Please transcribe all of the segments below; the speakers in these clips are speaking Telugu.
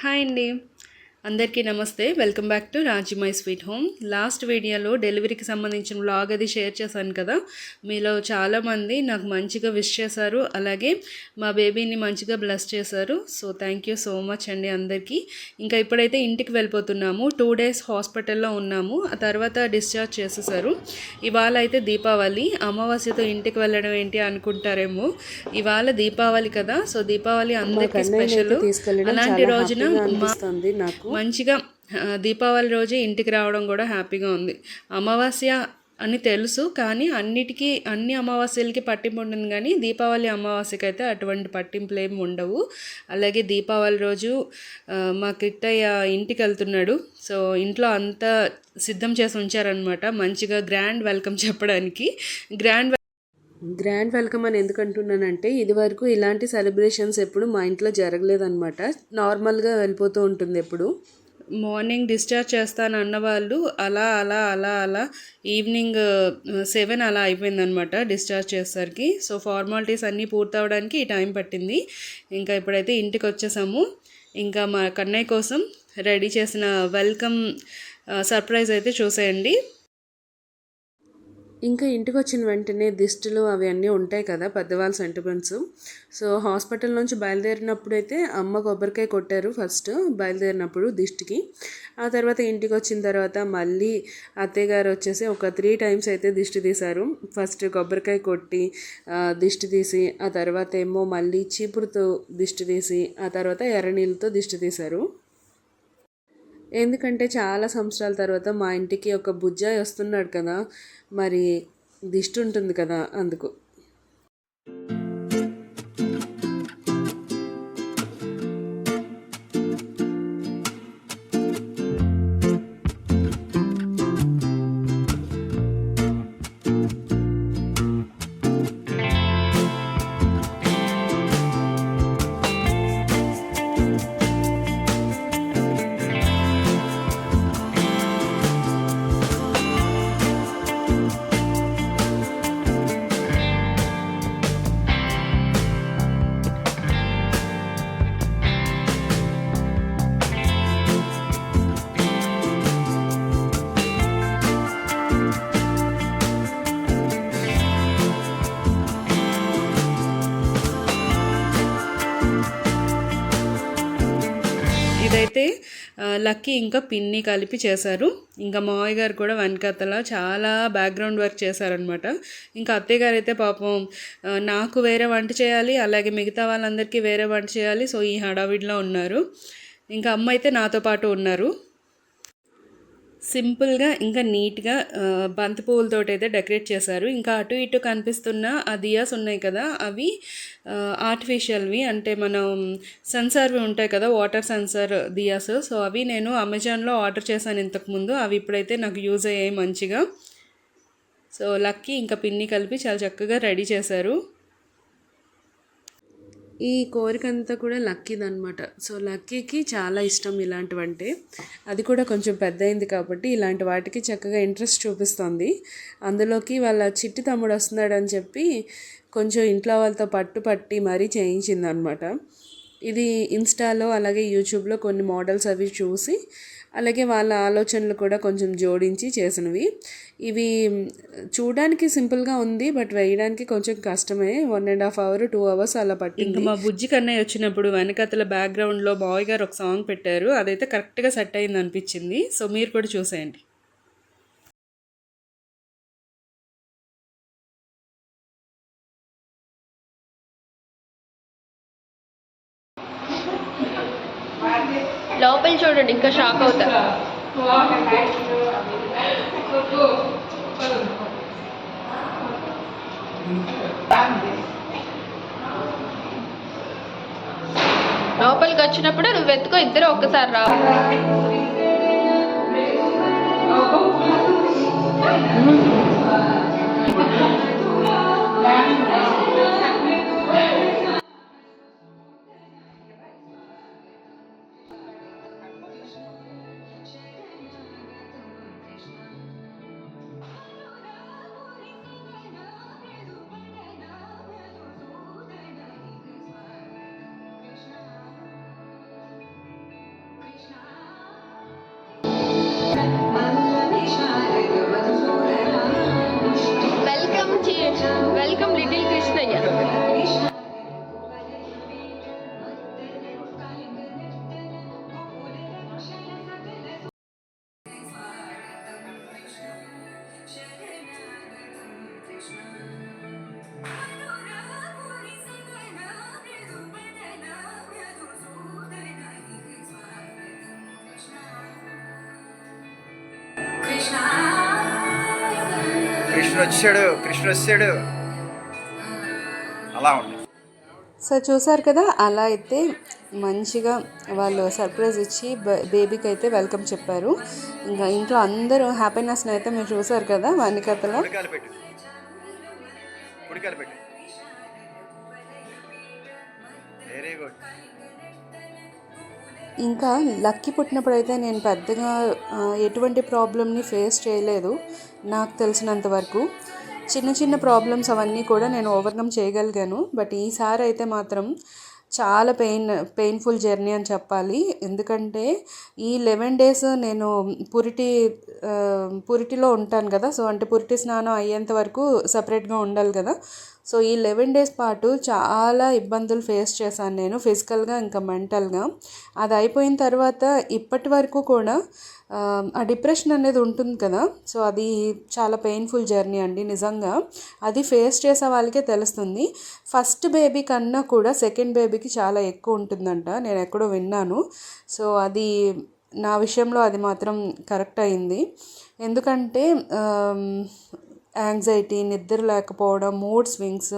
హాయ్ అండి అందరికీ నమస్తే. Welcome back to Raji my sweet home. Last వీడియోలో డెలివరీకి సంబంధించిన వ్లాగ్ అది షేర్ చేశాను కదా. మీలో చాలామంది నాకు మంచిగా విష్ చేశారు. అలాగే మా బేబీని మంచిగా బ్లెస్ చేశారు. So thank you so much అండి అందరికీ. ఇంకా ఇప్పుడైతే ఇంటికి వెళ్ళిపోతున్నాము. టూ డేస్ హాస్పిటల్లో ఉన్నాము. ఆ తర్వాత డిశ్చార్జ్ చేసేసారు. ఇవాళ అయితే దీపావళి. అమావాస్యతో ఇంటికి వెళ్ళడం ఏంటి అనుకుంటారేమో. ఇవాళ దీపావళి కదా. సో దీపావళి అందరికీ స్పెషల్ అలాంటి రోజున నాకు. మంచిగా దీపావళి రోజే ఇంటికి రావడం కూడా హ్యాపీగా ఉంది. అమావాస్య అని తెలుసు కానీ అన్నిటికీ అన్ని అమావాస్యలకి పట్టింపు ఉంటుంది కానీ దీపావళి అమావాస్యకి అయితే అటువంటి పట్టింపులు ఏమి ఉండవు. అలాగే దీపావళి రోజు మా కిట్టయ్య ఇంటికి వెళ్తున్నాడు. సో ఇంట్లో అంతా సిద్ధం చేసి ఉంచారనమాట మంచిగా గ్రాండ్ వెల్కమ్ చెప్పడానికి. గ్రాండ్ గ్రాండ్ వెల్కమ్ అని ఎందుకు అంటున్నానంటే ఇది వరకు ఇలాంటి సెలబ్రేషన్స్ ఎప్పుడు మా ఇంట్లో జరగలేదన్నమాట. నార్మల్గా వెళ్ళిపోతూ ఉంటుంది ఎప్పుడు. మార్నింగ్ డిశ్చార్జ్ చేస్తాను అన్న వాళ్ళు అలా అలా అలా అలా ఈవినింగ్ సెవెన్ అలా అయిపోయిందనమాట డిశ్చార్జ్ చేసేసరికి. సో ఫార్మాలిటీస్ అన్నీ పూర్తవడానికి ఈ టైం పట్టింది. ఇంకా ఇప్పుడైతే ఇంటికి వచ్చేసాము. ఇంకా మా కన్నయ్య కోసం రెడీ చేసిన వెల్కమ్ సర్ప్రైజ్ అయితే చూసేయండి. ఇంకా ఇంటికి వచ్చిన వెంటనే దిష్టులు అవి అన్నీ ఉంటాయి కదా పెద్దవాళ్ళ సెంటిమెంట్స్. సో హాస్పిటల్ నుంచి బయలుదేరినప్పుడు అయితే అమ్మ కొబ్బరికాయ కొట్టారు ఫస్ట్ బయలుదేరినప్పుడు దిష్టికి. ఆ తర్వాత ఇంటికి వచ్చిన తర్వాత మళ్ళీ అత్తయ్య గారు వచ్చేసి ఒక త్రీ టైమ్స్ అయితే దిష్టి తీశారు. ఫస్ట్ కొబ్బరికాయ కొట్టి దిష్టి తీసి ఆ తర్వాత ఏమో మళ్ళీ చీపురుతో దిష్టి తీసి ఆ తర్వాత ఎర్రనీళ్ళతో దిష్టి తీశారు. ఎందుకంటే చాలా సంవత్సరాల తర్వాత మా ఇంటికి ఒక బుజ్జాయి వస్తున్నాడు కదా మరి దిష్టి ఉంటుంది కదా అందుకు. అయితే లక్కీ ఇంకా పిన్ని కలిపి చేశారు. ఇంకా మావయ్య గారు కూడా వెనకతల చాలా బ్యాక్గ్రౌండ్ వర్క్ చేశారనమాట ఇంకా అత్తయ్య గారు అయితే పాపం నాకు వేరే వంట చేయాలి అలాగే మిగతా వాళ్ళందరికీ వేరే వంట చేయాలి సో ఈ హడావిడిలో ఉన్నారు. ఇంకా అమ్మ అయితే నాతో పాటు ఉన్నారు. సింపుల్గా ఇంకా నీట్గా ఆ, బంతి పువ్వులతోటి అయితే డెకరేట్ చేశారు. ఇంకా అటు ఇటు కనిపిస్తున్న ఆ దియాస్ ఉన్నాయి కదా అవి ఆర్టిఫిషియల్వి. అంటే మనం సెన్సార్వి ఉంటాయి కదా వాటర్ సెన్సార్ దియాస్. సో అవి నేను అమెజాన్లో ఆర్డర్ చేశాను ఇంతకుముందు. అవి ఇప్పుడైతే నాకు యూజ్ అయ్యాయి మంచిగా. సో లక్కీ ఇంకా పిన్ని కలిపి చాలా చక్కగా రెడీ చేశారు. ఈ కోరిక అంతా కూడా లక్కీది అనమాట సో లక్కీకి చాలా ఇష్టం ఇలాంటివంటే. అది కూడా కొంచెం పెద్ద అయింది కాబట్టి ఇలాంటి వాటికి చక్కగా ఇంట్రెస్ట్ చూపిస్తుంది. అందులోకి వాళ్ళ చిట్టి తమ్ముడు వస్తున్నాడని చెప్పి కొంచెం ఇంట్లో వాళ్ళతో పట్టు పట్టి మరీ చేయించింది అనమాట ఇది ఇన్స్టాలో అలాగే యూట్యూబ్లో కొన్ని మోడల్స్ అవి చూసి అలాగే వాళ్ళ ఆలోచనలు కూడా కొంచెం జోడించి చేసినవి. ఇవి చూడడానికి సింపుల్గా ఉంది బట్ వేయడానికి కొంచెం కష్టమే. One and half hour two hours అలా పట్టింది. మా బుజ్జి కన్నయ్య వచ్చినప్పుడు వెనకతల బ్యాక్గ్రౌండ్లో బాయ్ గారు ఒక సాంగ్ పెట్టారు. అదైతే కరెక్ట్గా సెట్ అయింది అనిపించింది సో మీరు కూడా చూసేయండి. లోపల చూడండి ఇంకా షాక్ అవుతారు లోపలికి వచ్చినప్పుడు నువ్వు వెతుకో ఇద్దరు ఒక్కసారి రా. కృష్ణుడు వచ్చాడు కృష్ణుడు వచ్చాడు. అలా ఉంది. సో చూసారు కదా అలా అయితే మంచిగా వాళ్ళు సర్ప్రైజ్ ఇచ్చి బేబీకి అయితే వెల్కమ్ చెప్పారు. ఇంకా ఇంట్లో అందరూ హ్యాపీనెస్ని అయితే మీరు చూసారు కదా వాని కథలో వెరీ గుడ్ ఇంకా లక్కీ పుట్టినప్పుడు అయితే నేను పెద్దగా ఎటువంటి ప్రాబ్లమ్ని ఫేస్ చేయలేదు నాకు తెలిసినంత వరకు. చిన్న చిన్న ప్రాబ్లమ్స్ అవన్నీ కూడా నేను ఓవర్కమ్ చేయగలిగాను. బట్ ఈసారి అయితే మాత్రం చాలా పెయిన్ పెయిన్ఫుల్ జర్నీ అని చెప్పాలి. ఎందుకంటే ఈ లెవెన్ డేస్ నేను పురిటి పురిటిలో ఉంటాను కదా. సో అంటే పురిటి స్నానం అయ్యేంత వరకు సపరేట్గా ఉండాలి కదా. సో ఈ లెవెన్ డేస్ పాటు చాలా ఇబ్బందులు ఫేస్ చేశాను నేను ఫిజికల్గా ఇంకా మెంటల్గా. అది అయిపోయిన తర్వాత ఇప్పటి వరకు కూడా ఆ, డిప్రెషన్ అనేది ఉంటుంది కదా. సో అది చాలా పెయిన్ఫుల్ జర్నీ అండి నిజంగా. అది ఫేస్ చేసే వాళ్ళకే తెలుస్తుంది. ఫస్ట్ బేబీ కన్నా కూడా సెకండ్ బేబీకి చాలా ఎక్కువ ఉంటుందంట. నేను ఎక్కడో విన్నాను. సో అది నా విషయంలో అది మాత్రం కరెక్ట్ అయింది. ఎందుకంటే యాంగ్జైటీ నిద్ర లేకపోవడం మూడ్ స్వింగ్స్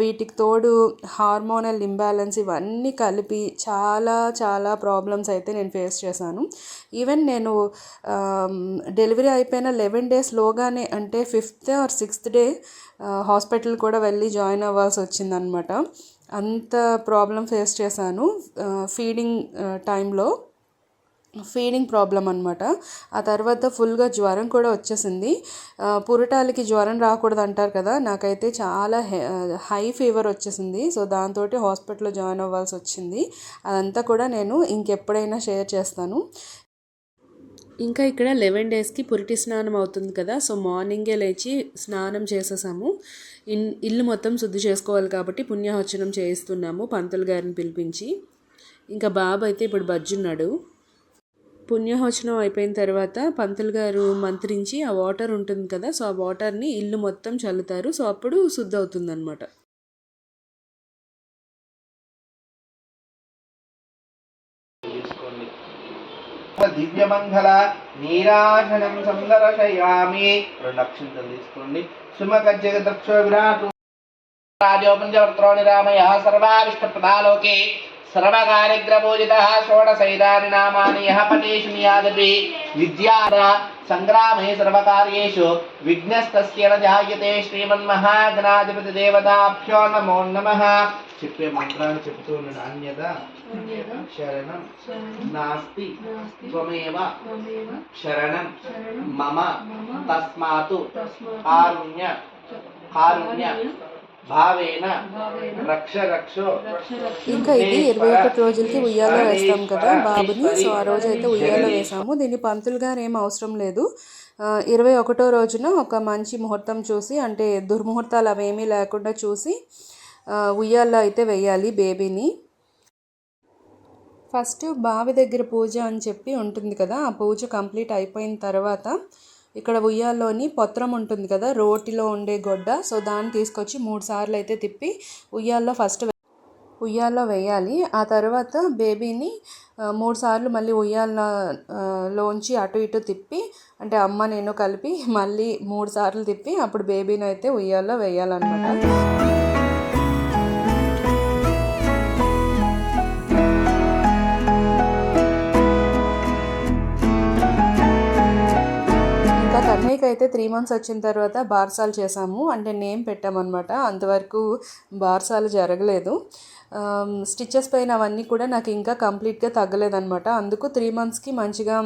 వీటికి తోడు హార్మోనల్ ఇంబ్యాలెన్స్ ఇవన్నీ కలిపి చాలా చాలా ప్రాబ్లమ్స్ అయితే నేను ఫేస్ చేశాను. ఈవెన్ నేను డెలివరీ అయిపోయిన లెవెన్ డేస్లోగానే అంటే fifth or sixth day hospital కూడా వెళ్ళి జాయిన్ అవ్వాల్సి వచ్చిందనమాట. అంత ప్రాబ్లం ఫేస్ చేశాను ఫీడింగ్ టైంలో. ఫీడింగ్ ప్రాబ్లం అనమాట ఆ తర్వాత ఫుల్గా జ్వరం కూడా వచ్చేసింది. పురటాలకి జ్వరం రాకూడదు అంటారు కదా నాకైతే చాలా హె- హై ఫీవర్ వచ్చేసింది. సో దాంతో హాస్పిటల్లో జాయిన్ అవ్వాల్సి వచ్చింది. అదంతా కూడా నేను ఇంకెప్పుడైనా షేర్ చేస్తాను. ఇంకా ఇక్కడ లెవెన్ డేస్కి పురిటి స్నానం అవుతుంది కదా సో మార్నింగే లేచి స్నానం చేసేసాము. ఇన్ ఇల్లు మొత్తం శుద్ధి చేసుకోవాలి కాబట్టి పుణ్యవచనం చేయిస్తున్నాము పంతులు గారిని పిలిపించి. ఇంకా బాబు అయితే ఇప్పుడు బజ్జున్నాడు. పుణ్యహోచనం అయిపోయిన తర్వాత పంతులు గారు మంత్రించి ఆ వాటర్ ఉంటుంది కదా సో ఆ వాటర్ని ఇల్లు మొత్తం చల్లుతారు. సో అప్పుడు శుద్ధి అవుతుందన్నమాట. దివ్యమంగళ నీరాజనం సందర్శయామి. రెండు అక్షంతలు తీసుకోండి. సుమక జగదక్షో విరాట్ రామయ నిరామయ సర్వావిష్టప్రదాలోకే సర్వకార్యగ్రభూజిత షోడశైదాని నామాని యః పటేషు నియాదపి విద్యా సంగ్రామే సర్వకార్యేషు విఘ్నస్తస్య న జాయతే శ్రీమన్మహాగణాధిపతి దేవతాభ్యో నమో నమః చెప్పే మంత్రాన్ని చెప్తూ ఉన్న నాణ్యత శరణం నాస్తి త్వమేవ శరణం మమ తస్మాతు కారుణ్య కారుణ్య భావేన రక్ష రక్షో ఇంకా ఇది ఇరవై ఒకటి రోజులకి ఉయ్యాలో వేస్తాం కదా బాబుని. సో ఆ రోజు అయితే ఉయ్యాలో వేసాము. దీన్ని పంతులు గారు ఏం అవసరం లేదు. ఇరవై ఒకటో రోజున ఒక మంచి ముహూర్తం చూసి అంటే దుర్ముహూర్తాలు అవేమీ లేకుండా చూసి ఉయ్యాల్లో అయితే వేయాలి బేబీని. ఫస్ట్ బావి దగ్గర పూజ అని చెప్పి ఉంటుంది కదా ఆ పూజ కంప్లీట్ అయిపోయిన తర్వాత ఇక్కడ ఉయ్యాల్లోని పత్రం ఉంటుంది కదా రోటిలో ఉండే గొడ్డ. సో దాన్ని తీసుకొచ్చి మూడు సార్లు అయితే తిప్పి ఉయ్యాల్లో ఫస్ట్ ఉయ్యాల్లో వేయాలి. ఆ తర్వాత బేబీని మూడు సార్లు మళ్ళీ ఉయ్యాల లోంచి అటు ఇటు తిప్పి అంటే అమ్మ నేను కలిపి మళ్ళీ మూడు సార్లు తిప్పి అప్పుడు బేబీని అయితే ఉయ్యాల్లో వేయాలన్నమాట. అయితే త్రీ మంత్స్ వచ్చిన తర్వాత బార్సాలు చేసాము అంటే నేమ్ పెట్టామన్నమాట. అంతవరకు బార్సాలు జరగలేదు. స్టిచెస్ పైన అవన్నీ కూడా నాకు ఇంకా కంప్లీట్గా తగ్గలేదనమాట అందుకు త్రీ మంత్స్కి మంచిగా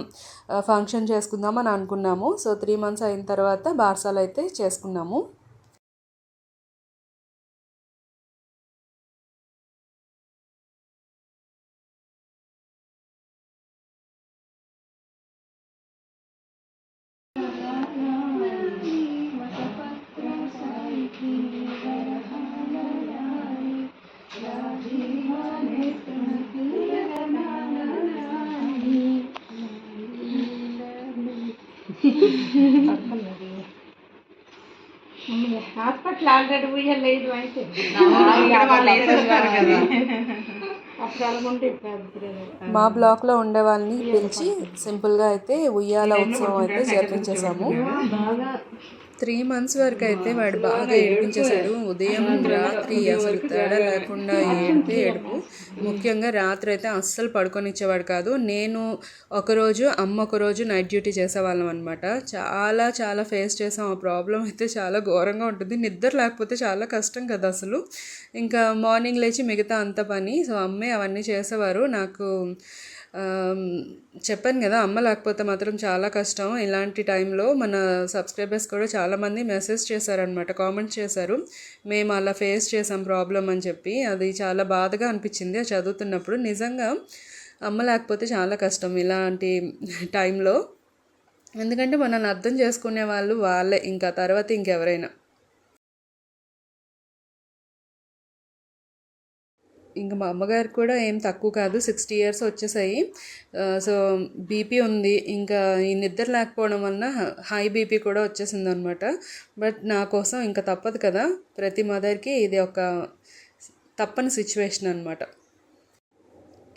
ఫంక్షన్ చేసుకుందామని అనుకున్నాము. సో త్రీ మంత్స్ అయిన తర్వాత బార్సాలు అయితే చేసుకున్నాము. హాస్పిటల్ ఆల్రెడీ ఉయ్యలేదు అయితే మా బ్లాక్లో ఉండే వాళ్ళని పిలిచి సింపుల్గా అయితే ఉయ్యాల ఉత్సవం అయితే జరిపించేసాము. త్రీ మంత్స్ వరకు అయితే వాడు బాగా ఏడిపించేశాడు. ఉదయం రాత్రి అసలు తేడా లేకుండా ఏడిపి ఏడుపు. ముఖ్యంగా రాత్రి అయితే అస్సలు పడుకొనిచ్చేవాడు కాదు. నేను ఒకరోజు అమ్మ ఒకరోజు నైట్ డ్యూటీ చేసేవాళ్ళం అనమాట చాలా చాలా ఫేస్ చేసాం. ఆ ప్రాబ్లం అయితే చాలా ఘోరంగా ఉంటుంది. నిద్ర లేకపోతే చాలా కష్టం కదా అసలు. ఇంకా మార్నింగ్ లేచి మిగతా అంత పని. సో అమ్మే అవన్నీ చేసేవారు. నాకు చెప్పాను కదా అమ్మ లేకపోతే మాత్రం చాలా కష్టం. ఇలాంటి టైంలో మన సబ్స్క్రైబర్స్ కూడా చాలామంది మెసేజ్ చేశారనమాట కామెంట్స్ చేశారు. మేము అలా ఫేస్ చేసాం ప్రాబ్లం అని చెప్పి. అది చాలా బాధగా అనిపించింది అది చదువుతున్నప్పుడు. నిజంగా అమ్మ లేకపోతే చాలా కష్టం ఇలాంటి టైంలో. ఎందుకంటే మనల్ని అర్థం చేసుకునే వాళ్ళు వాళ్ళే ఇంకా తర్వాత ఇంకెవరైనా. ఇంకా మా అమ్మగారు కూడా ఏం తక్కువ కాదు సిక్స్టీ ఇయర్స్ వచ్చేసాయి. సో బీపీ ఉంది. ఇంకా ఈ నిద్ర లేకపోవడం వలన హై బీపీ కూడా వచ్చేసింది అనమాట బట్ నా కోసం ఇంకా తప్పదు కదా. ప్రతి మదర్కి ఇది ఒక తప్పని సిచ్యువేషన్ అనమాట.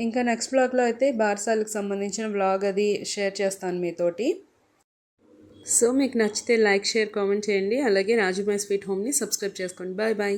ఇంకా నెక్స్ట్ బ్లాగ్లో అయితే బార్సాలకు సంబంధించిన బ్లాగ్ అది షేర్ చేస్తాను మీతోటి. సో మీకు నచ్చితే లైక్ షేర్ కామెంట్ చేయండి. అలాగే రాజుమాయ్ స్వీట్ హోమ్ని సబ్స్క్రైబ్ చేసుకోండి. Bye bye.